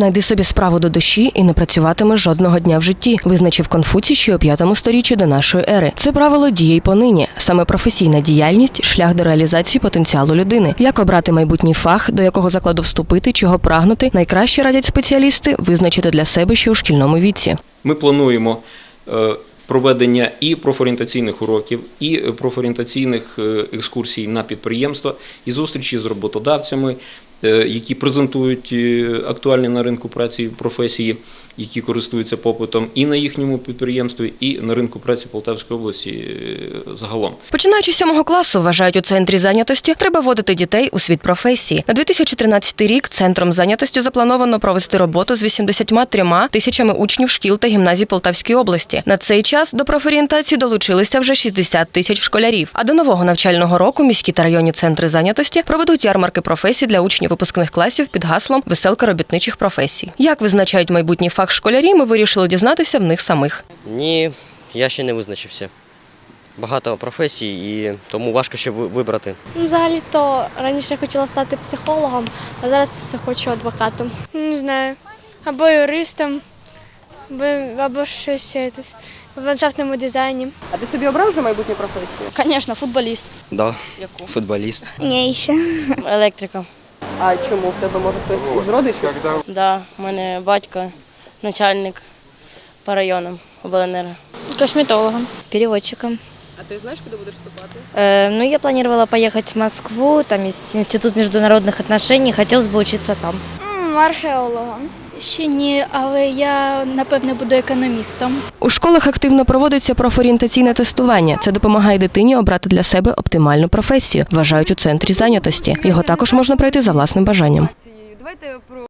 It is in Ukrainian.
знайди собі справу до душі і не працюватимеш жодного дня в житті, визначив Конфуцій ще у п'ятому сторіччі до нашої ери. Це правило діє й понині. Саме професійна діяльність шлях до реалізації потенціалу людини. Як обрати майбутній фах, до якого закладу вступити, чого прагнути, найкраще радять спеціалісти визначити для себе ще у шкільному віці. Ми плануємо е, проведення і профорієнтаційних уроків, і профорієнтаційних е, екскурсій на підприємства, і зустрічі з роботодавцями, які презентують е, актуальні на ринку праці професії, які користуються попитом і на їхньому підприємстві, і на ринку праці Полтавської області е, загалом. Починаючи з сьомого класу, вважають у центрі зайнятості, треба вводити дітей у світ професії. На 2013 рік центром зайнятості заплановано провести роботу з 83 тисячами учнів шкіл та гімназій Полтавської області. На цей час до профорієнтації долучилися вже 60 тисяч школярів. А до нового навчального року міські та районні центри зайнятості проведуть ярмарки професій для учнів випускних класів під гаслом Веселка робітничих професій. Як визначають майбутній фах школярі, ми вирішили дізнатися в них самих. Ні, я ще не визначився. Багато професій і тому важко ще ви- вибрати. Ну, Взагалі-то раніше я хотіла стати психологом, а зараз хочу адвокатом. Не знаю. Або юристом, або, або щось е, в ландшафтному дизайні. А ти собі обрав вже майбутню професію? Звісно, футболіст. Да, футболіст. Ні, ще. Електрика. А чому в тебе може хтось із родичів? Да, у мене батько, начальник по районам обленерго. Косметологом. Переводчиком. А ти знаєш, куди будеш вступати? Э, ну, я планировала поехать в Москву, там есть Институт международных отношений, хотелось бы учиться там. М, Археологом. Ще ні, але я напевне буду економістом. У школах активно проводиться профорієнтаційне тестування. Це допомагає дитині обрати для себе оптимальну професію, вважають у центрі зайнятості. Його також можна пройти за власним бажанням.